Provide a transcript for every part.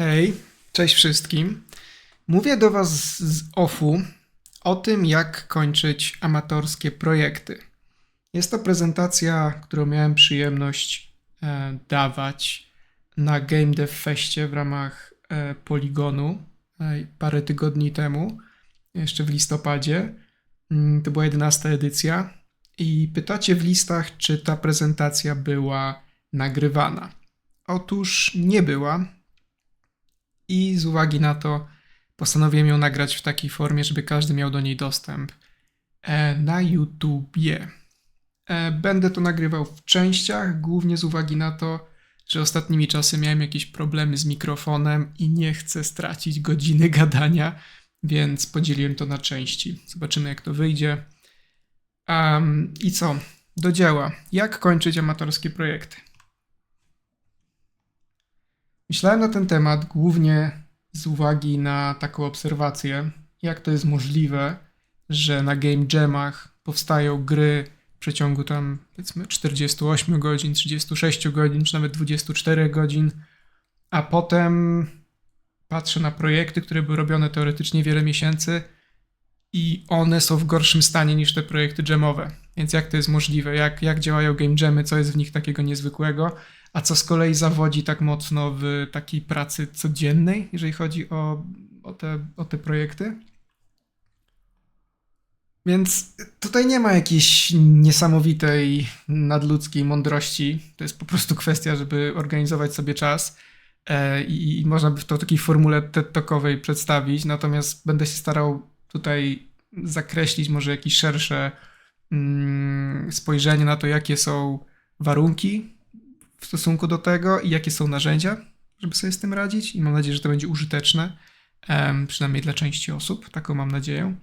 Hej, cześć wszystkim. Mówię do Was z OFU o tym, jak kończyć amatorskie projekty. Jest to prezentacja, którą miałem przyjemność e, dawać na Game Dev Feście w ramach e, Poligonu e, parę tygodni temu, jeszcze w listopadzie. Mm, To była 11 edycja. I pytacie w listach, czy ta prezentacja była nagrywana. Otóż nie była, i z uwagi na to postanowiłem ją nagrać w takiej formie, żeby każdy miał do niej dostęp e, na YouTubie. E, Będę to nagrywał w częściach, głównie z uwagi na to, że ostatnimi czasy miałem jakieś problemy z mikrofonem i nie chcę stracić godziny gadania, więc podzieliłem to na części. Zobaczymy, jak to wyjdzie. Em, I co? Do dzieła. Jak kończyć amatorskie projekty? Myślałem na ten temat głównie z uwagi na taką obserwację, jak to jest możliwe, że na game jamach powstają gry w przeciągu tam powiedzmy 48 godzin, 36 godzin, czy nawet 24 godzin, a potem patrzę na projekty, które były robione teoretycznie wiele miesięcy i one są w gorszym stanie niż te projekty jamowe. Więc jak to jest możliwe? Jak, jak działają game jamy? Co jest w nich takiego niezwykłego? A co z kolei zawodzi tak mocno w takiej pracy codziennej, jeżeli chodzi o, o, te, o te projekty? Więc tutaj nie ma jakiejś niesamowitej, nadludzkiej mądrości. To jest po prostu kwestia, żeby organizować sobie czas e, i, i można by to w takiej formule TED-Talkowej przedstawić. Natomiast będę się starał tutaj zakreślić może jakieś szersze mm, spojrzenie na to, jakie są warunki w stosunku do tego i jakie są narzędzia, żeby sobie z tym radzić. I mam nadzieję, że to będzie użyteczne, przynajmniej dla części osób. Taką mam nadzieję.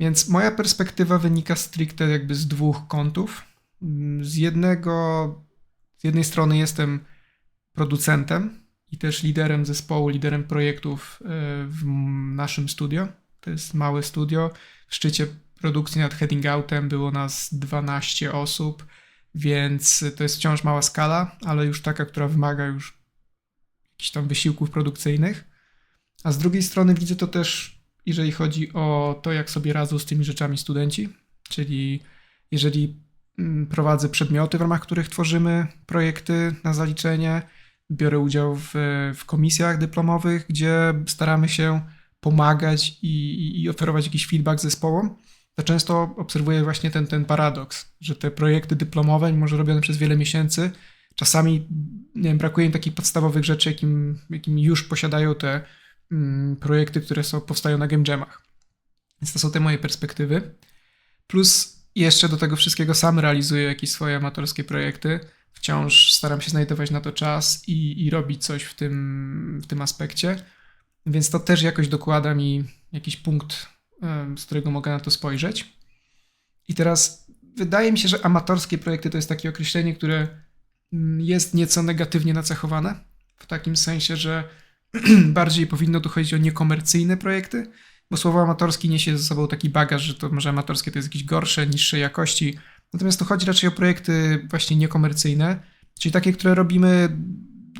Więc moja perspektywa wynika stricte jakby z dwóch kątów. Z jednego, z jednej strony jestem producentem i też liderem zespołu, liderem projektów e, w naszym studio. To jest małe studio. W szczycie produkcji nad Heading Outem było nas 12 osób, więc to jest wciąż mała skala, ale już taka, która wymaga już jakichś tam wysiłków produkcyjnych. A z drugiej strony widzę to też, jeżeli chodzi o to, jak sobie radzą z tymi rzeczami studenci, czyli jeżeli mm, prowadzę przedmioty, w ramach których tworzymy projekty na zaliczenie, biorę udział w, w komisjach dyplomowych, gdzie staramy się pomagać i, i, oferować jakiś feedback zespołom, to często obserwuję właśnie ten, ten paradoks, że te projekty dyplomowe, mimo że robione przez wiele miesięcy, czasami nie wiem, brakuje im takich podstawowych rzeczy, jakim, jakim już posiadają te mm, projekty, które są, powstają na game jamach. Więc to są te moje perspektywy. Plus jeszcze do tego wszystkiego sam realizuję jakieś swoje amatorskie projekty. Wciąż staram się znajdować na to czas i, i robić coś w tym, w tym aspekcie. Więc to też jakoś dokłada mi jakiś punkt, z którego mogę na to spojrzeć. I teraz wydaje mi się, że amatorskie projekty to jest takie określenie, które mm, jest nieco negatywnie nacechowane. W takim sensie, że bardziej powinno tu chodzić o niekomercyjne projekty, bo słowo amatorski niesie ze sobą taki bagaż, że to może amatorskie to jest jakieś gorsze, niższej jakości. Natomiast tu chodzi raczej o projekty właśnie niekomercyjne, czyli takie, które robimy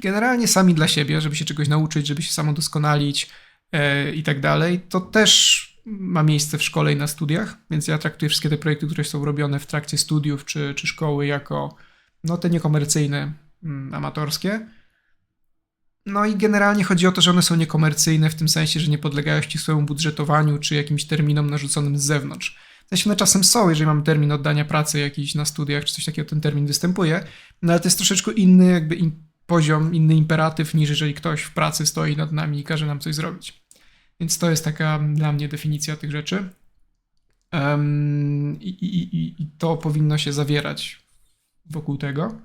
generalnie sami dla siebie, żeby się czegoś nauczyć, żeby się samodoskonalić e, i tak dalej. To też ma miejsce w szkole i na studiach, więc ja traktuję wszystkie te projekty, które są robione w trakcie studiów czy, czy szkoły jako no te niekomercyjne, mm, amatorskie. No i generalnie chodzi o to, że one są niekomercyjne w tym sensie, że nie podlegają ścisłemu budżetowaniu czy jakimś terminom narzuconym z zewnątrz. W sensie one czasem są, jeżeli mamy termin oddania pracy jakiś na studiach czy coś takiego, ten termin występuje, no ale to jest troszeczkę inny jakby in, poziom, inny imperatyw niż jeżeli ktoś w pracy stoi nad nami i każe nam coś zrobić. Więc to jest taka dla mnie definicja tych rzeczy. Em, i, i, i, I to powinno się zawierać wokół tego.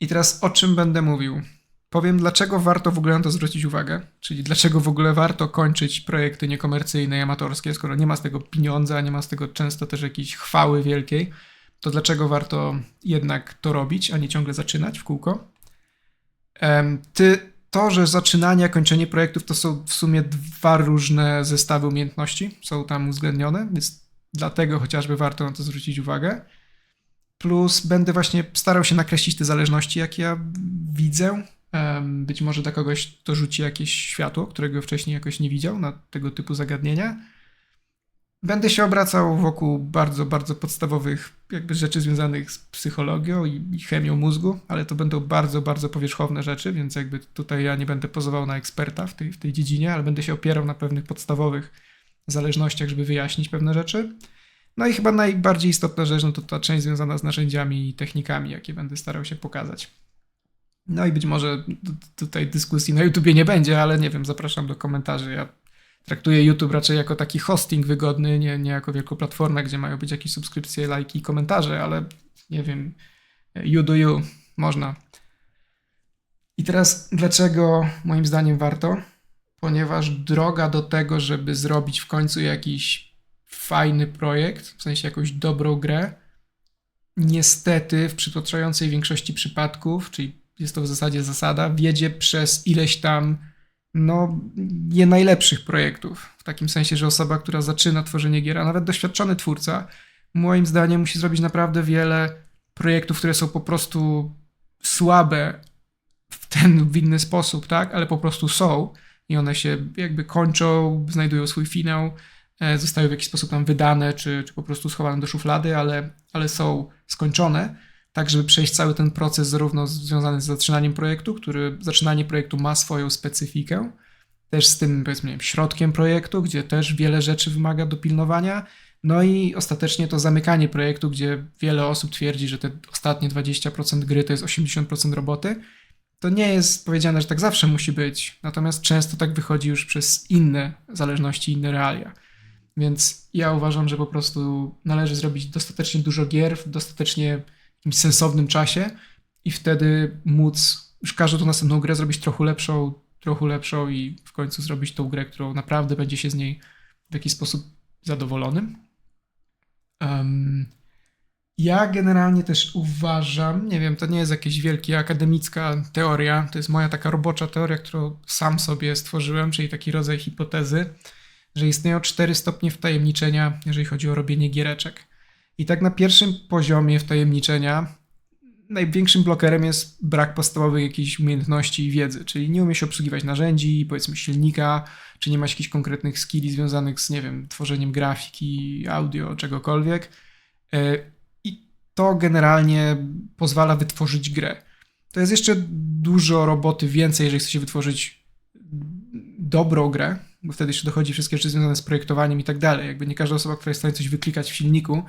I teraz o czym będę mówił? Powiem, dlaczego warto w ogóle na to zwrócić uwagę, czyli dlaczego w ogóle warto kończyć projekty niekomercyjne i amatorskie, skoro nie ma z tego pieniądza, nie ma z tego często też jakiejś chwały wielkiej, to dlaczego warto jednak to robić, a nie ciągle zaczynać w kółko? Ty, to, że zaczynanie, kończenie projektów to są w sumie dwa różne zestawy umiejętności, są tam uwzględnione, więc dlatego chociażby warto na to zwrócić uwagę. Plus będę właśnie starał się nakreślić te zależności, jakie ja widzę Być może dla kogoś to rzuci jakieś światło, którego wcześniej jakoś nie widział na tego typu zagadnienia. Będę się obracał wokół bardzo, bardzo podstawowych jakby rzeczy związanych z psychologią i, i chemią mózgu, ale to będą bardzo, bardzo powierzchowne rzeczy, więc jakby tutaj ja nie będę pozował na eksperta w tej, w tej dziedzinie, ale będę się opierał na pewnych podstawowych zależnościach, żeby wyjaśnić pewne rzeczy. No i chyba najbardziej istotna rzecz, no to ta część związana z narzędziami i technikami, jakie będę starał się pokazać. No i być może tutaj dyskusji na YouTubie nie będzie, ale nie wiem, zapraszam do komentarzy. Ja traktuję YouTube raczej jako taki hosting wygodny, nie, nie jako wielką platformę, gdzie mają być jakieś subskrypcje, lajki komentarze, ale nie wiem, you do you, można. I teraz dlaczego moim zdaniem warto? Ponieważ droga do tego, żeby zrobić w końcu jakiś fajny projekt, w sensie jakąś dobrą grę, niestety w przytłaczającej większości przypadków, czyli jest to w zasadzie zasada, wiedzie przez ileś tam no, nie najlepszych projektów. W takim sensie, że osoba, która zaczyna tworzenie gier, a nawet doświadczony twórca, moim zdaniem musi zrobić naprawdę wiele projektów, które są po prostu słabe w ten lub inny sposób, tak? Ale po prostu są i one się jakby kończą, znajdują swój finał, e, zostają w jakiś sposób tam wydane, czy, czy po prostu schowane do szuflady, ale, ale są skończone, tak żeby przejść cały ten proces zarówno związany z zaczynaniem projektu, który zaczynanie projektu ma swoją specyfikę, też z tym powiedzmy wiem, środkiem projektu, gdzie też wiele rzeczy wymaga dopilnowania, no i ostatecznie to zamykanie projektu, gdzie wiele osób twierdzi, że te ostatnie 20% gry to jest 80% roboty. To nie jest powiedziane, że tak zawsze musi być, natomiast często tak wychodzi już przez inne zależności, inne realia. Więc ja uważam, że po prostu należy zrobić dostatecznie dużo gier dostatecznie jakimś sensownym czasie i wtedy móc już każdą następną grę zrobić trochę lepszą, trochę lepszą i w końcu zrobić tą grę, którą naprawdę będzie się z niej w jakiś sposób zadowolonym. Em, ja generalnie też uważam, nie wiem, to nie jest jakaś wielka akademicka teoria, to jest moja taka robocza teoria, którą sam sobie stworzyłem, czyli taki rodzaj hipotezy, że istnieją cztery stopnie wtajemniczenia, jeżeli chodzi o robienie giereczek. I tak na pierwszym poziomie wtajemniczenia największym blokerem jest brak podstawowych jakichś umiejętności i wiedzy, czyli nie umie się obsługiwać narzędzi, powiedzmy silnika, czy nie ma jakichś konkretnych skilli związanych z, nie wiem, tworzeniem grafiki, audio, czegokolwiek. E, I to generalnie pozwala wytworzyć grę. To jest jeszcze dużo roboty więcej, jeżeli chce się wytworzyć dobrą grę, bo wtedy jeszcze dochodzi wszystkie rzeczy związane z projektowaniem i tak dalej. Jakby nie każda osoba, która jest w stanie coś wyklikać w silniku,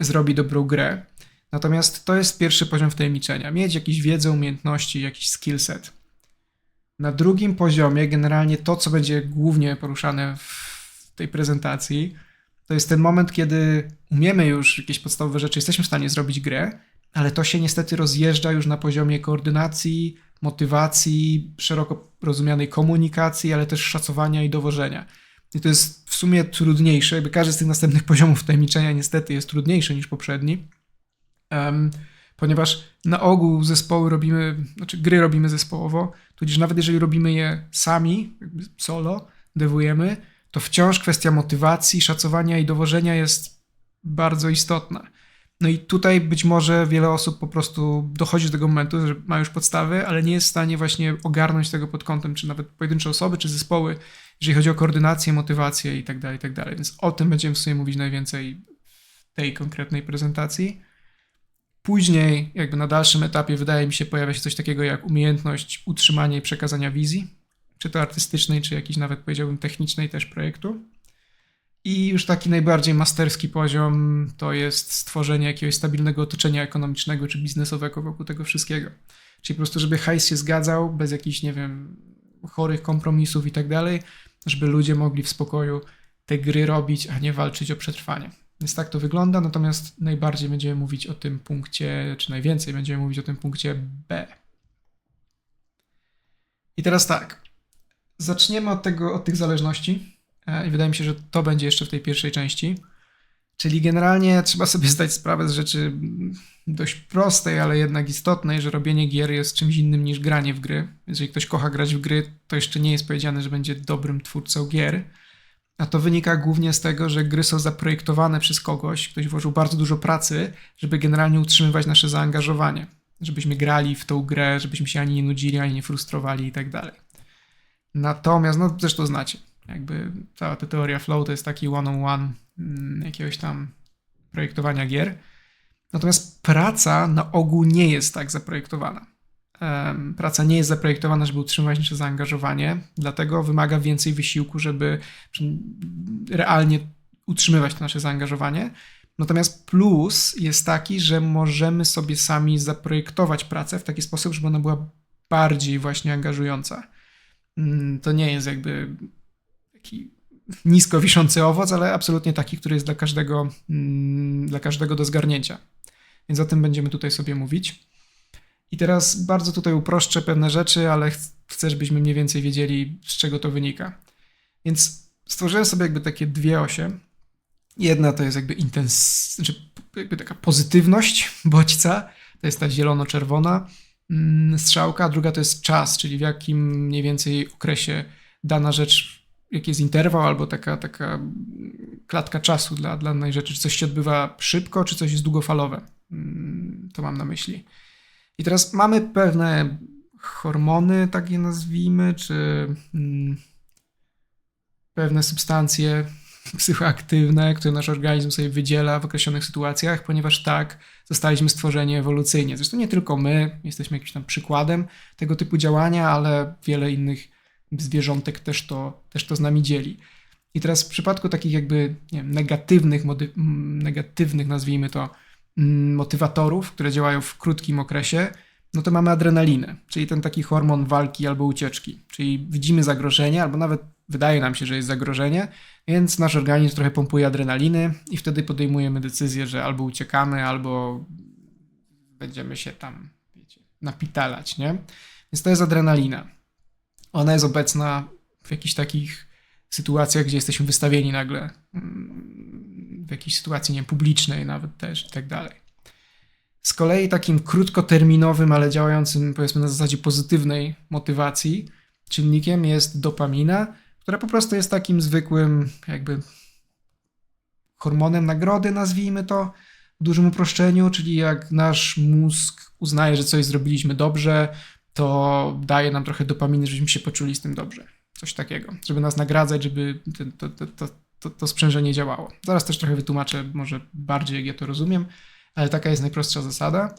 zrobi dobrą grę. Natomiast to jest pierwszy poziom wtajemniczenia. Mieć jakieś wiedzę, umiejętności, jakiś skillset. Na drugim poziomie, generalnie to, co będzie głównie poruszane w tej prezentacji, to jest ten moment, kiedy umiemy już jakieś podstawowe rzeczy, jesteśmy w stanie zrobić grę, ale to się niestety rozjeżdża już na poziomie koordynacji, motywacji, szeroko rozumianej komunikacji, ale też szacowania i dowożenia. I to jest w sumie trudniejsze, jakby każdy z tych następnych poziomów tajemniczenia niestety jest trudniejszy niż poprzedni, um, ponieważ na ogół zespoły robimy, znaczy gry robimy zespołowo, tudzież nawet jeżeli robimy je sami, solo, dewujemy, to wciąż kwestia motywacji, szacowania i dowożenia jest bardzo istotna. No i tutaj być może wiele osób po prostu dochodzi do tego momentu, że ma już podstawy, ale nie jest w stanie właśnie ogarnąć tego pod kątem, czy nawet pojedyncze osoby, czy zespoły, jeżeli chodzi o koordynację, motywację i tak dalej, i tak dalej. Więc o tym będziemy w sumie mówić najwięcej w tej konkretnej prezentacji. Później, jakby na dalszym etapie, wydaje mi się, pojawia się coś takiego jak umiejętność utrzymania i przekazania wizji, czy to artystycznej, czy jakiejś nawet powiedziałbym technicznej też projektu. I już taki najbardziej masterski poziom to jest stworzenie jakiegoś stabilnego otoczenia ekonomicznego czy biznesowego wokół tego wszystkiego. Czyli po prostu, żeby hajs się zgadzał bez jakichś, nie wiem, chorych kompromisów i tak dalej, żeby ludzie mogli w spokoju te gry robić, a nie walczyć o przetrwanie. Więc tak to wygląda, natomiast najbardziej będziemy mówić o tym punkcie, czy najwięcej będziemy mówić o tym punkcie B. I teraz tak. Zaczniemy od tego, od tych zależności. E, I wydaje mi się, że to będzie jeszcze w tej pierwszej części. Czyli generalnie trzeba sobie zdać sprawę z rzeczy dość prostej, ale jednak istotnej, że robienie gier jest czymś innym niż granie w gry. Jeżeli ktoś kocha grać w gry, to jeszcze nie jest powiedziane, że będzie dobrym twórcą gier. A to wynika głównie z tego, że gry są zaprojektowane przez kogoś, ktoś włożył bardzo dużo pracy, żeby generalnie utrzymywać nasze zaangażowanie. żebyśmy grali w tą grę, żebyśmy się ani nie nudzili, ani nie frustrowali i tak dalej. Natomiast, no to znacie, jakby cała ta teoria flow to jest taki one-on-one mm, jakiegoś tam projektowania gier. Natomiast praca na ogół nie jest tak zaprojektowana. Praca nie jest zaprojektowana, żeby utrzymywać nasze zaangażowanie, dlatego wymaga więcej wysiłku, żeby realnie utrzymywać to nasze zaangażowanie. Natomiast plus jest taki, że możemy sobie sami zaprojektować pracę w taki sposób, żeby ona była bardziej właśnie angażująca. Mm, to nie jest jakby taki nisko wiszący owoc, ale absolutnie taki, który jest dla każdego, mm, dla każdego do zgarnięcia. Więc o tym będziemy tutaj sobie mówić. I teraz bardzo tutaj uproszczę pewne rzeczy, ale chcę, żebyśmy mniej więcej wiedzieli, z czego to wynika. Więc stworzyłem sobie jakby takie dwie osie. Jedna to jest jakby intens, znaczy jakby taka pozytywność bodźca, to jest ta zielono-czerwona mm, strzałka, a druga to jest czas, czyli w jakim mniej więcej okresie dana rzecz, jaki jest interwał albo taka, taka klatka czasu dla, dla danej rzeczy, czy coś się odbywa szybko, czy coś jest długofalowe. Mm, to mam na myśli. I teraz mamy pewne hormony, tak je nazwijmy, czy mm, pewne substancje psychoaktywne, które nasz organizm sobie wydziela w określonych sytuacjach, ponieważ tak zostaliśmy stworzeni ewolucyjnie. Zresztą nie tylko my jesteśmy jakimś tam przykładem tego typu działania, ale wiele innych zwierzątek też to, też to z nami dzieli. I teraz w przypadku takich jakby wiem, negatywnych, negatywnych, nazwijmy to, motywatorów, które działają w krótkim okresie, no to mamy adrenalinę, czyli ten taki hormon walki albo ucieczki. Czyli widzimy zagrożenie, albo nawet wydaje nam się, że jest zagrożenie, więc nasz organizm trochę pompuje adrenaliny i wtedy podejmujemy decyzję, że albo uciekamy, albo będziemy się tam, wiecie, napitalać, nie? Więc to jest adrenalina. Ona jest obecna w jakichś takich sytuacjach, gdzie jesteśmy wystawieni nagle mm, w jakiejś sytuacji nie publicznej nawet też i tak dalej. Z kolei takim krótkoterminowym, ale działającym powiedzmy na zasadzie pozytywnej motywacji czynnikiem jest dopamina, która po prostu jest takim zwykłym jakby hormonem nagrody, nazwijmy to w dużym uproszczeniu, czyli jak nasz mózg uznaje, że coś zrobiliśmy dobrze, to daje nam trochę dopaminy, żebyśmy się poczuli z tym dobrze. Coś takiego, żeby nas nagradzać, żeby to, to, to, to, to sprzężenie działało. Zaraz też trochę wytłumaczę, może bardziej jak ja to rozumiem, ale taka jest najprostsza zasada.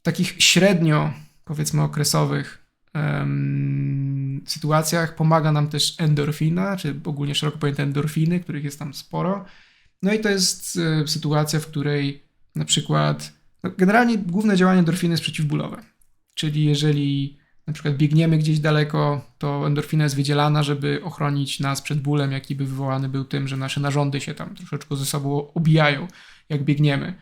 W takich średnio, powiedzmy, okresowych um, sytuacjach pomaga nam też endorfina, czy ogólnie szeroko pojęte endorfiny, których jest tam sporo. No i to jest y, sytuacja, w której na przykład, no generalnie główne działanie endorfiny jest przeciwbólowe. Czyli jeżeli na przykład biegniemy gdzieś daleko, to endorfina jest wydzielana, żeby ochronić nas przed bólem, jaki by wywołany był tym, że nasze narządy się tam troszeczkę ze sobą obijają, jak biegniemy.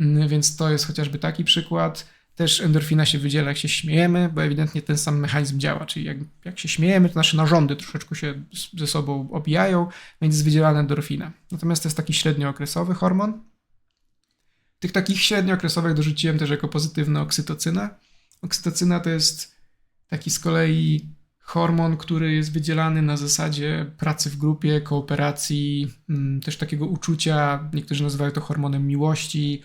Mm, więc to jest chociażby taki przykład. Też endorfina się wydziela, jak się śmiejemy, bo ewidentnie ten sam mechanizm działa, czyli jak, jak się śmiejemy, to nasze narządy troszeczkę się ze sobą obijają, więc jest wydzielana endorfina. Natomiast to jest taki średniookresowy hormon. Tych takich średniookresowych dorzuciłem też jako pozytywne oksytocynę. Oksytocyna to jest Taki z kolei hormon, który jest wydzielany na zasadzie pracy w grupie, kooperacji, mm, też takiego uczucia. Niektórzy nazywają to hormonem miłości,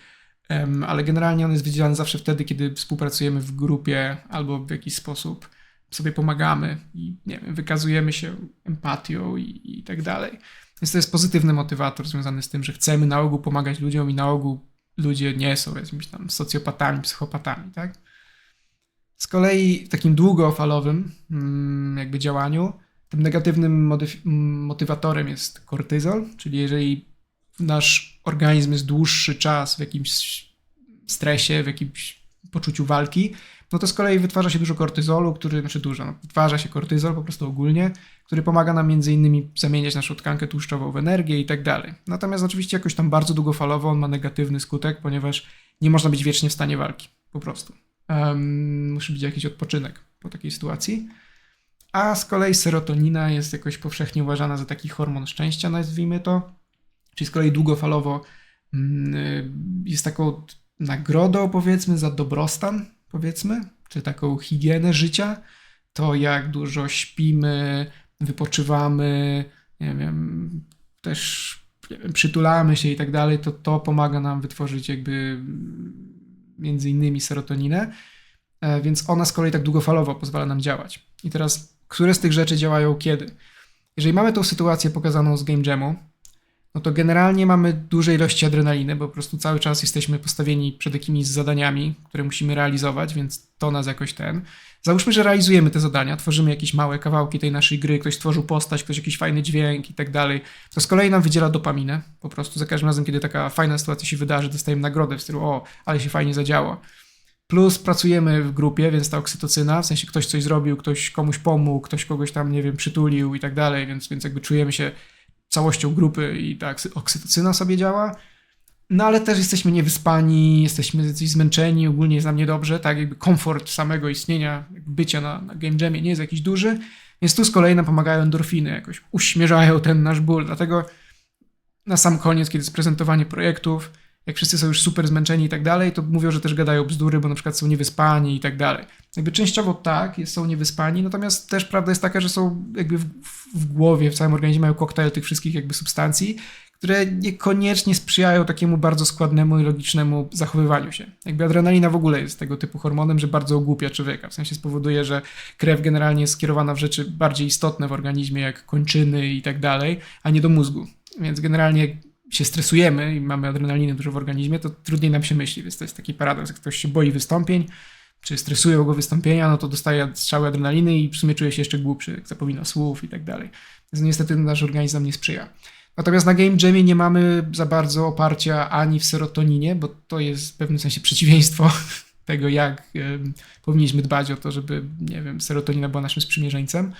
ale generalnie on jest wydzielany zawsze wtedy, kiedy współpracujemy w grupie albo w jakiś sposób sobie pomagamy i nie wiem, wykazujemy się empatią i, i tak dalej. Więc to jest pozytywny motywator związany z tym, że chcemy na ogół pomagać ludziom i na ogół ludzie nie są jakimiś tam socjopatami, psychopatami, tak? Z kolei w takim długofalowym mm, jakby działaniu, tym negatywnym motywatorem jest kortyzol, czyli jeżeli nasz organizm jest dłuższy czas w jakimś stresie, w jakimś poczuciu walki, no to z kolei wytwarza się dużo kortyzolu, który, znaczy dużo, no, wytwarza się kortyzol po prostu ogólnie, który pomaga nam między innymi zamieniać naszą tkankę tłuszczową w energię i tak dalej. Natomiast oczywiście jakoś tam bardzo długofalowo on ma negatywny skutek, ponieważ nie można być wiecznie w stanie walki, po prostu. Um, musi być jakiś odpoczynek po takiej sytuacji. A z kolei serotonina jest jakoś powszechnie uważana za taki hormon szczęścia, nazwijmy to. Czyli z kolei długofalowo um, jest taką nagrodą, powiedzmy, za dobrostan, powiedzmy, czy taką higienę życia. To jak dużo śpimy, wypoczywamy, nie wiem, też nie wiem, przytulamy się i tak dalej, to to pomaga nam wytworzyć jakby między innymi serotoninę, e, więc ona z kolei tak długofalowo pozwala nam działać. I teraz, które z tych rzeczy działają kiedy? Jeżeli mamy tą sytuację pokazaną z Game Jamu, no to generalnie mamy duże ilości adrenaliny, bo po prostu cały czas jesteśmy postawieni przed jakimiś zadaniami, które musimy realizować, więc to nas jakoś ten. Załóżmy, że realizujemy te zadania, tworzymy jakieś małe kawałki tej naszej gry, ktoś tworzył postać, ktoś jakiś fajny dźwięk i tak dalej. To z kolei nam wydziela dopaminę. Po prostu za każdym razem, kiedy taka fajna sytuacja się wydarzy, dostajemy nagrodę w stylu o, ale się fajnie zadziało. Plus pracujemy w grupie, więc ta oksytocyna, w sensie ktoś coś zrobił, ktoś komuś pomógł, ktoś kogoś tam, nie wiem, przytulił i tak dalej, więc, więc jakby czujemy się całością grupy i ta oksytocyna sobie działa. No ale też jesteśmy niewyspani, jesteśmy coś zmęczeni, ogólnie jest nam niedobrze, tak jakby komfort samego istnienia, bycia na, na game jamie nie jest jakiś duży, więc tu z kolei nam pomagają endorfiny, jakoś uśmierzają ten nasz ból, dlatego na sam koniec, kiedy jest prezentowanie projektów, jak wszyscy są już super zmęczeni i tak dalej, to mówią, że też gadają bzdury, bo na przykład są niewyspani i tak dalej. Jakby częściowo tak, są niewyspani, natomiast też prawda jest taka, że są jakby w, w głowie, w całym organizmie mają koktajl tych wszystkich jakby substancji, które niekoniecznie sprzyjają takiemu bardzo składnemu i logicznemu zachowywaniu się. Jakby adrenalina w ogóle jest tego typu hormonem, że bardzo ogłupia człowieka. W sensie spowoduje, że krew generalnie jest skierowana w rzeczy bardziej istotne w organizmie, jak kończyny i tak dalej, a nie do mózgu. Więc generalnie się stresujemy i mamy adrenalinę dużo w organizmie, to trudniej nam się myśli, więc to jest taki paradoks. Jak ktoś się boi wystąpień, czy stresują go wystąpienia, no to dostaje strzały adrenaliny i w sumie czuje się jeszcze głupszy, jak zapomina słów i tak dalej. Więc niestety nasz organizm nie sprzyja. Natomiast na Game Jamie nie mamy za bardzo oparcia ani w serotoninie, bo to jest w pewnym sensie przeciwieństwo tego, jak y, powinniśmy dbać o to, żeby, nie wiem, serotonina była naszym sprzymierzeńcem.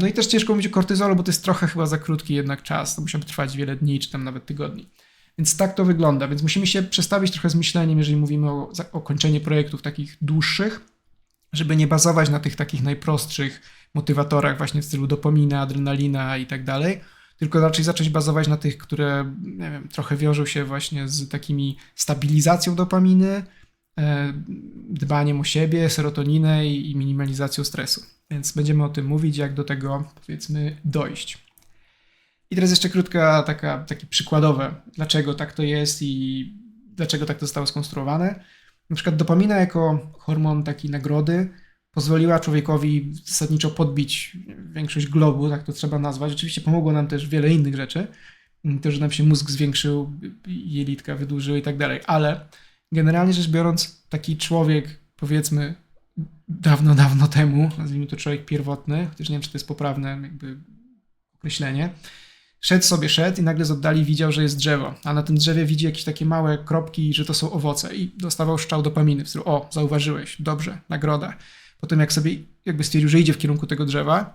No i też ciężko mówić o kortyzolu, bo to jest trochę chyba za krótki jednak czas. To musiałby trwać wiele dni, czy tam nawet tygodni. Więc tak to wygląda. Więc musimy się przestawić trochę z myśleniem, jeżeli mówimy o, o kończeniu projektów takich dłuższych, żeby nie bazować na tych takich najprostszych motywatorach właśnie w stylu dopamina, adrenalina i tak dalej, tylko raczej zacząć bazować na tych, które wiem, trochę wiążą się właśnie z takimi stabilizacją dopaminy, e, dbaniem o siebie, serotoninę i minimalizacją stresu. Więc będziemy o tym mówić, jak do tego powiedzmy dojść. I teraz jeszcze krótka taka, takie przykładowe, dlaczego tak to jest i dlaczego tak to zostało skonstruowane. Na przykład dopamina jako hormon takiej nagrody pozwoliła człowiekowi zasadniczo podbić większość globu, tak to trzeba nazwać. Oczywiście pomogło nam też wiele innych rzeczy, to, że nam się mózg zwiększył, jelitka wydłużyły i tak dalej, ale generalnie rzecz biorąc, taki człowiek, powiedzmy, dawno, dawno temu, nazwijmy to człowiek pierwotny, chociaż nie wiem, czy to jest poprawne jakby określenie, szedł sobie, szedł i nagle z oddali widział, że jest drzewo, a na tym drzewie widzi jakieś takie małe kropki, że to są owoce i dostawał szczał dopaminy, w stylu, o, zauważyłeś, dobrze, nagroda. Potem jak sobie jakby stwierdził, że idzie w kierunku tego drzewa,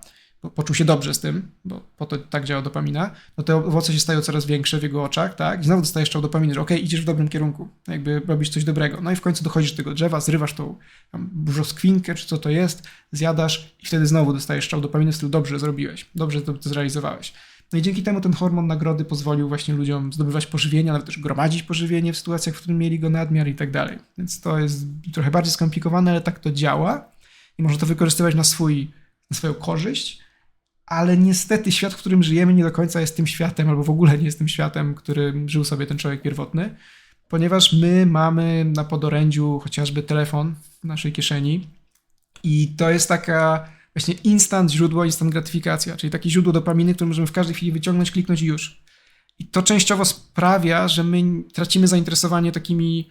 poczuł się dobrze z tym, bo po to tak działa dopamina, no te owoce się stają coraz większe w jego oczach, tak? I znowu dostajesz szczał dopaminy, że okej, okay, idziesz w dobrym kierunku, jakby robisz coś dobrego. No i w końcu dochodzisz do tego drzewa, zrywasz tą tam brzoskwinkę, czy co to jest, zjadasz i wtedy znowu dostajesz szczał dopaminy w stylu dobrze zrobiłeś, dobrze to, to zrealizowałeś. No i dzięki temu ten hormon nagrody pozwolił właśnie ludziom zdobywać pożywienie, nawet też gromadzić pożywienie w sytuacjach, w których mieli go nadmiar i tak dalej. Więc to jest trochę bardziej skomplikowane, ale tak to działa i można to wykorzystywać na, swój, na swoją korzyść ale niestety świat, w którym żyjemy, nie do końca jest tym światem, albo w ogóle nie jest tym światem, którym żył sobie ten człowiek pierwotny, ponieważ my mamy na podorędziu chociażby telefon w naszej kieszeni i to jest taka właśnie instant źródło, instant gratyfikacja, czyli takie źródło dopaminy, które możemy w każdej chwili wyciągnąć, kliknąć i już. I to częściowo sprawia, że my tracimy zainteresowanie takimi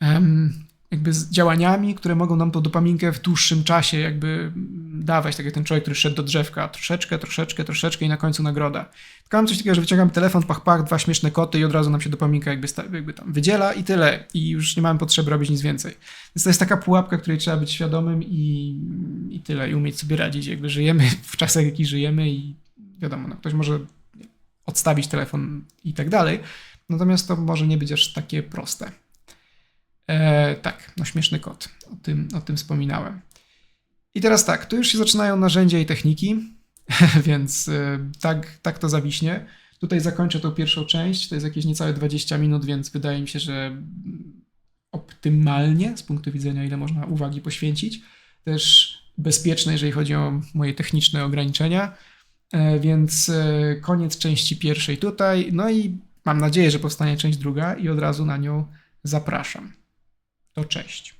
um, jakby z działaniami, które mogą nam tą dopaminkę w dłuższym czasie jakby dawać, tak jak ten człowiek, który szedł do drzewka, troszeczkę, troszeczkę, troszeczkę i na końcu nagroda. Tylko mam coś takiego, że wyciągam telefon, pach, pach, dwa śmieszne koty i od razu nam się dopaminka jakby, jakby tam wydziela i tyle. I już nie mamy potrzeby robić nic więcej. Więc to jest taka pułapka, której trzeba być świadomym i, i tyle, i umieć sobie radzić. Jakby żyjemy w czasach, jakich żyjemy i wiadomo, no, ktoś może odstawić telefon i tak dalej. Natomiast to może nie być aż takie proste. E, tak, no śmieszny kot. O tym, o tym wspominałem. I teraz tak, tu już się zaczynają narzędzia i techniki, więc e, tak, tak to zawiśnie. Tutaj zakończę tą pierwszą część, to jest jakieś niecałe 20 minut, więc wydaje mi się, że optymalnie z punktu widzenia, ile można uwagi poświęcić. Też bezpieczne, jeżeli chodzi o moje techniczne ograniczenia. E, więc e, koniec części pierwszej tutaj. No i mam nadzieję, że powstanie część druga i od razu na nią zapraszam. To cześć.